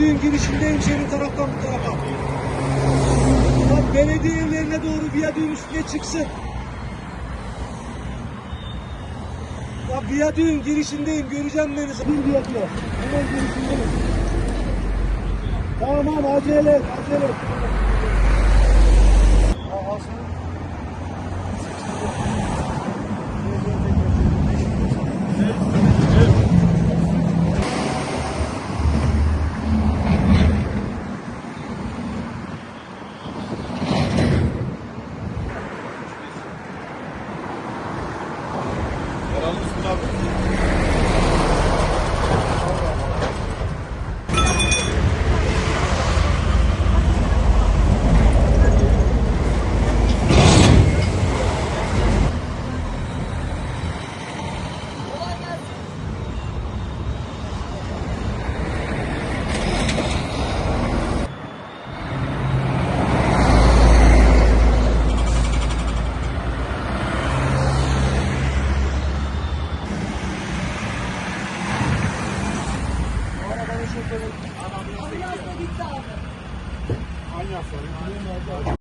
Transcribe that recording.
Düğün girişindeyim senin taraftan bu tarafa. Bak belediye evlerine doğru viyadüğün üstüne çıksın. Bak viyadüğün girişindeyim göreceğim beni. Bir viyadüğe. Hemen girişindeyim. Tamam acele et acele et. Arabanın şoförü. Ambulans da gitti abi. Aynı hastane.